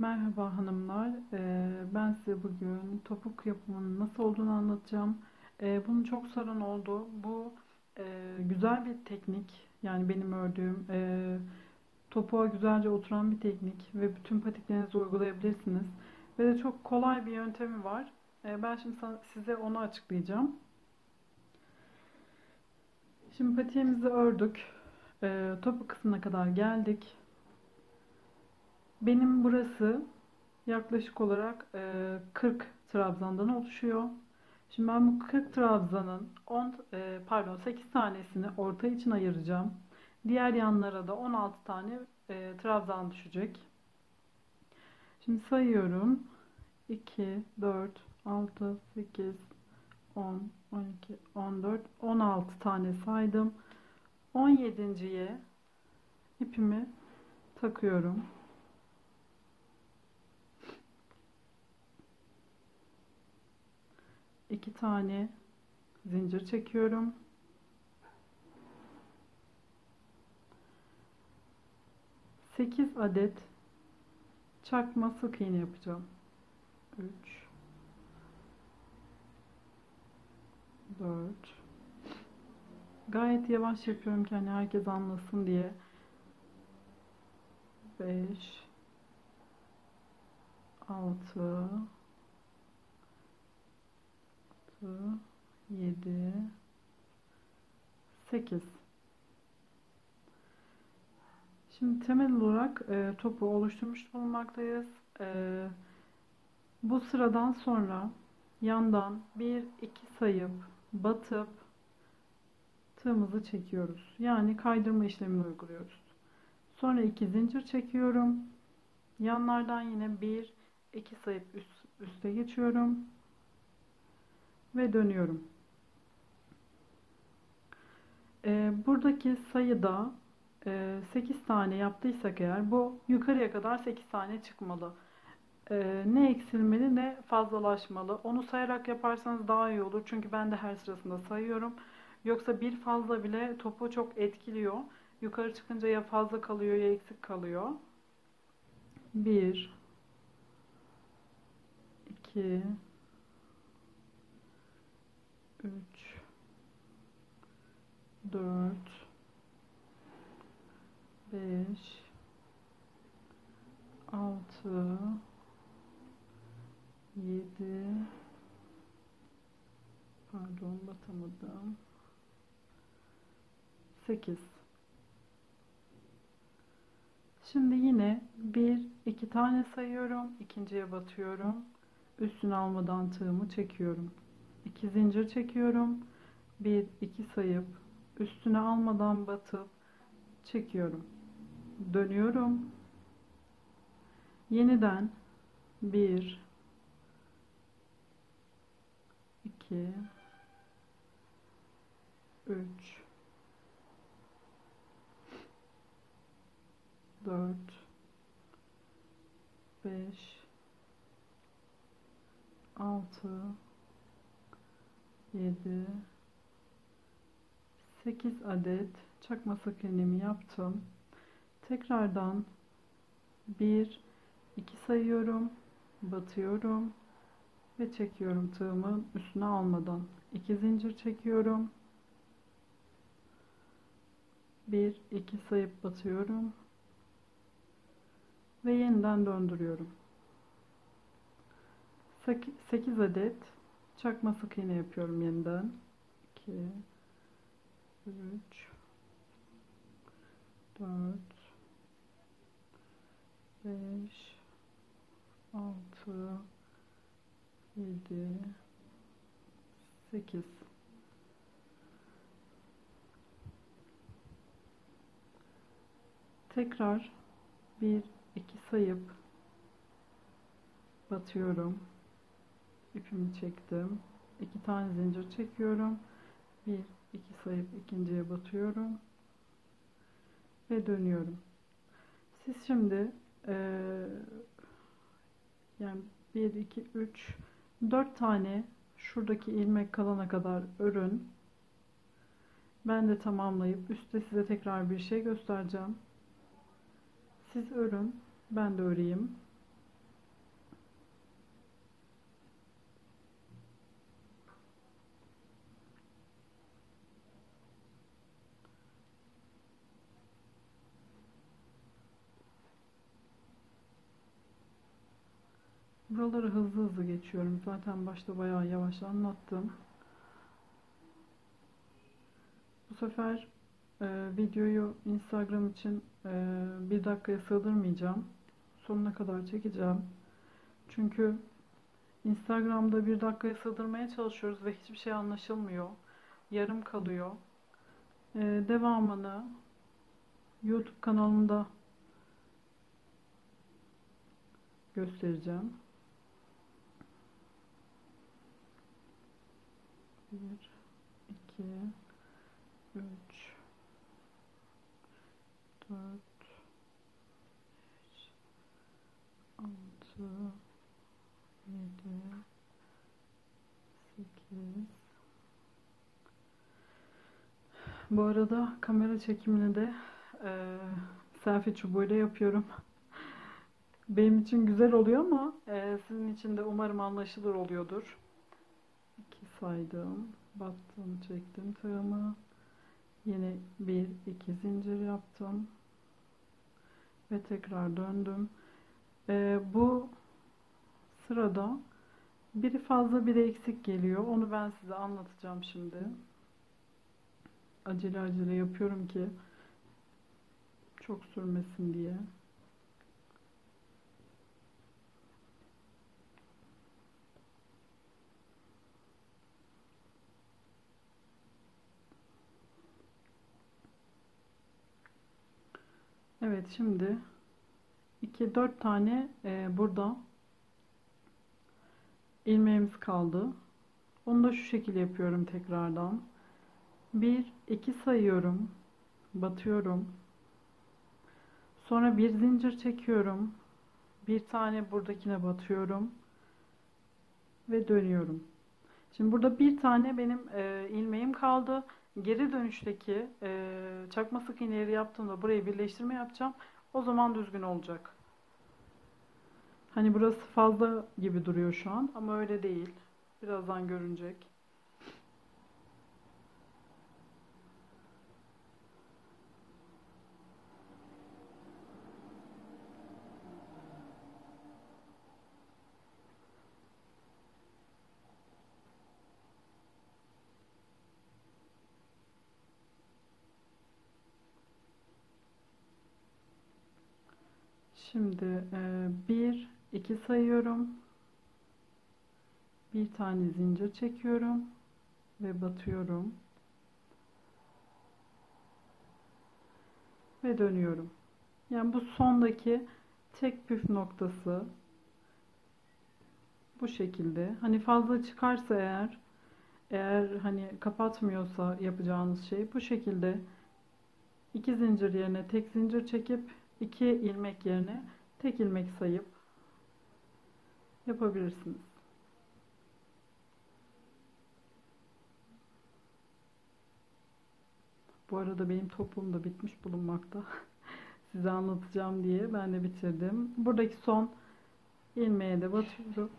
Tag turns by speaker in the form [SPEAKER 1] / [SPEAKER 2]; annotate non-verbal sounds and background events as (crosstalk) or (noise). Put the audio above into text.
[SPEAKER 1] Merhaba hanımlar. Ee, ben size bugün topuk yapımının nasıl olduğunu anlatacağım. Ee, bunu çok soran oldu. Bu e, güzel bir teknik. Yani benim ördüğüm e, topuğa güzelce oturan bir teknik ve bütün patiklerinizi uygulayabilirsiniz. Ve de çok kolay bir yöntemi var. Ee, ben şimdi size onu açıklayacağım. Şimdi patiğimizi ördük. Topuk kısmına kadar geldik. Benim burası yaklaşık olarak e, 40 trabzandan oluşuyor. Şimdi ben bu 40 trabzanın 10 e, pardon 8 tanesini orta için ayıracağım. Diğer yanlara da 16 tane e, trabzan düşecek. Şimdi sayıyorum. 2, 4, 6, 8, 10, 12, 14, 16 tane saydım. 17.ye ipimi takıyorum. İki tane zincir çekiyorum. Sekiz adet çakma sık iğne yapacağım. Üç, dört. Gayet yavaş yapıyorum ki hani herkes anlasın diye. Beş, altı, 7 8 Şimdi temel olarak e, topu oluşturmuş bulunmaktayız. E, bu sıradan sonra yandan 1 2 sayıp batıp tığımızı çekiyoruz. Yani kaydırma işlemini uyguluyoruz. Sonra 2 zincir çekiyorum. Yanlardan yine 1 2 sayıp üst, üste geçiyorum ve dönüyorum. Ee, buradaki sayıda e, 8 tane yaptıysak eğer bu yukarıya kadar 8 tane çıkmalı. Ee, ne eksilmeli ne fazlalaşmalı. Onu sayarak yaparsanız daha iyi olur. Çünkü ben de her sırasında sayıyorum. Yoksa bir fazla bile topu çok etkiliyor. Yukarı çıkınca ya fazla kalıyor ya eksik kalıyor. 1 2 3 4 5 6 7 pardon batamadım. 8 Şimdi yine bir iki tane sayıyorum. İkinciye batıyorum. Üstüne almadan tığımı çekiyorum 2 zincir çekiyorum. 1 2 sayıp üstüne almadan batıp çekiyorum. Dönüyorum. Yeniden 1 2 3 4 5 6 7 8 adet çakma sık iğnemi yaptım. Tekrardan 1 2 sayıyorum, batıyorum ve çekiyorum tığımın üstüne almadan. 2 zincir çekiyorum. 1 2 sayıp batıyorum ve yeniden döndürüyorum. 8 adet çakma sık iğne yapıyorum yeniden. 2 3 4 5 6 7 8 tekrar 1 2 sayıp batıyorum ipimi çektim. iki tane zincir çekiyorum. Bir, iki sayıp ikinciye batıyorum. Ve dönüyorum. Siz şimdi e, yani 1, 2, 3, 4 tane şuradaki ilmek kalana kadar örün. Ben de tamamlayıp üstte size tekrar bir şey göstereceğim. Siz örün. Ben de öreyim. Buraları hızlı hızlı geçiyorum. Zaten başta bayağı yavaş anlattım. Bu sefer e, videoyu Instagram için e, bir dakikaya sığdırmayacağım. Sonuna kadar çekeceğim. Çünkü Instagram'da bir dakikaya sığdırmaya çalışıyoruz ve hiçbir şey anlaşılmıyor. Yarım kalıyor. E, devamını YouTube kanalımda göstereceğim. Bir, iki, üç, dört, beş, altı, yedi, sekiz. Bu arada kamera çekimini de e, selfie çubuğuyla yapıyorum. Benim için güzel oluyor ama e, sizin için de umarım anlaşılır oluyordur. Saydım. Battım, çektim tığımı. Yine bir, iki zincir yaptım. Ve tekrar döndüm. E, bu sırada biri fazla biri eksik geliyor. Onu ben size anlatacağım şimdi. Acele acele yapıyorum ki çok sürmesin diye. Evet şimdi 2 4 tane e, burada ilmeğimiz kaldı. Onu da şu şekilde yapıyorum tekrardan. 1 2 sayıyorum. Batıyorum. Sonra bir zincir çekiyorum. Bir tane buradakine batıyorum ve dönüyorum. Şimdi burada bir tane benim e, ilmeğim kaldı. Geri dönüşteki e, çakma sık iğneleri yaptığımda burayı birleştirme yapacağım. O zaman düzgün olacak. Hani burası fazla gibi duruyor şu an ama öyle değil. Birazdan görünecek. Şimdi e, bir, iki sayıyorum. Bir tane zincir çekiyorum ve batıyorum. Ve dönüyorum. Yani bu sondaki tek püf noktası bu şekilde. Hani fazla çıkarsa eğer eğer hani kapatmıyorsa yapacağınız şey bu şekilde iki zincir yerine tek zincir çekip iki ilmek yerine tek ilmek sayıp yapabilirsiniz. Bu arada benim toplum da bitmiş bulunmakta. (laughs) Size anlatacağım diye ben de bitirdim. Buradaki son ilmeğe de batıyorum.